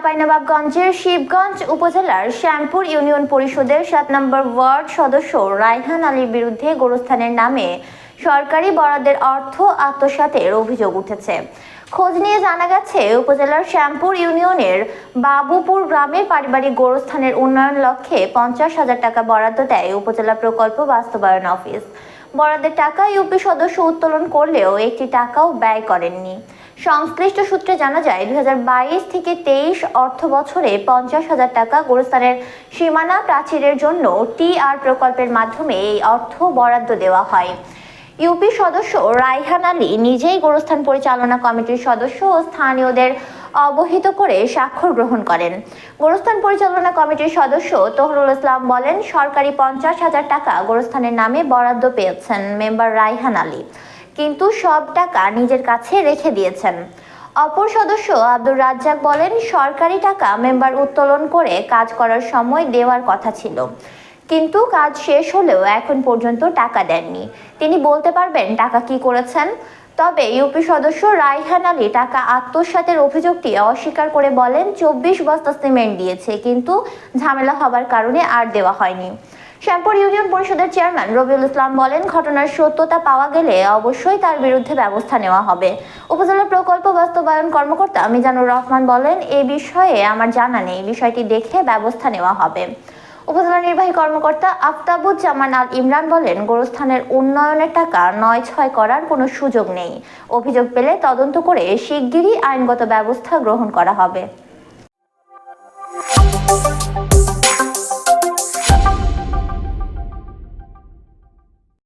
চাঁপাইনবাবগঞ্জের শিবগঞ্জ উপজেলার শ্যামপুর ইউনিয়ন পরিষদের সাত নম্বর ওয়ার্ড সদস্য রায়হান আলীর বিরুদ্ধে গোরস্থানের নামে সরকারি বরাদ্দের অর্থ আত্মসাতের অভিযোগ উঠেছে। খোঁজ নিয়ে জানা গেছে, উপজেলার শ্যামপুর ইউনিয়নের বাবুপুর গ্রামের পারিবারিক গোরস্থানের উন্নয়ন লক্ষ্যে পঞ্চাশ হাজার টাকা বরাদ্দ দেয় উপজেলা প্রকল্প বাস্তবায়ন অফিস। বরাদ্দের টাকা ইউপি সদস্য উত্তোলন করলেও একটি টাকাও ব্যয় করেননি। সংশ্লিষ্ট সূত্রে জানা যায় দু হাজার বাইশ থেকে তেইশ অর্থ বছরে পঞ্চাশ হাজার টাকা গোরস্থানের সীমানা প্রাচীরের জন্য টিআর প্রকল্পের মাধ্যমে এই অর্থ বরাদ্দ দেওয়া হয়। ইউপি সদস্য রাইহান আলী নিজেই গোরস্থান পরিচালনা কমিটির সদস্য ও স্থানীয়দের অবহিত করে স্বাক্ষর গ্রহণ করেন। গোরস্থান পরিচালনা কমিটির সদস্য তহরুল ইসলাম বলেন, সরকারি পঞ্চাশ হাজার টাকা গোরস্থানের নামে বরাদ্দ পেয়েছেন মেম্বার রাইহান আলী। কিন্তু সব টাকা নিজের কাছে রেখে দিয়েছেন। অপর সদস্য আব্দুর রাজ্জাক বলেন, সরকারি টাকা মেম্বার উত্তোলন করে কাজ করার সময় দেওয়ার কথা ছিল। কিন্তু কাজ শেষ হলেও এখন পর্যন্ত টাকা দেননি। তিনি বলতে পারবেন, টাকা কি করেছেন? তবে ইউপি সদস্য রাইহান আলী টাকা আত্মসাতের অভিযোগটি অস্বীকার করে বলেন, চব্বিশ বস্তা সিমেন্ট দিয়েছে, কিন্তু ঝামেলা হবার কারণে আর দেওয়া হয়নি। শ্যামপুর ইউনিয়ন পরিষদের চেয়ারম্যান রবিউল ইসলাম বলেন, ঘটনার সত্যতা পাওয়া গেলে অবশ্যই তার বিরুদ্ধে ব্যবস্থা নেওয়া হবে। উপজেলা প্রকল্প বাস্তবায়ন কর্মকর্তা মিজানুর রহমান বলেন, এ বিষয়ে আমার জানা নেই। বিষয়টি দেখে ব্যবস্থা নেওয়া হবে। উপজেলা নির্বাহী কর্মকর্তা আফতাবুজ্জামান আল ইমরান বলেন, গোরস্থানের উন্নয়নের টাকা নয় ছয় করার কোনো সুযোগ নেই। অভিযোগ পেলে তদন্ত করে শিগগিরই আইনগত ব্যবস্থা গ্রহণ করা হবে।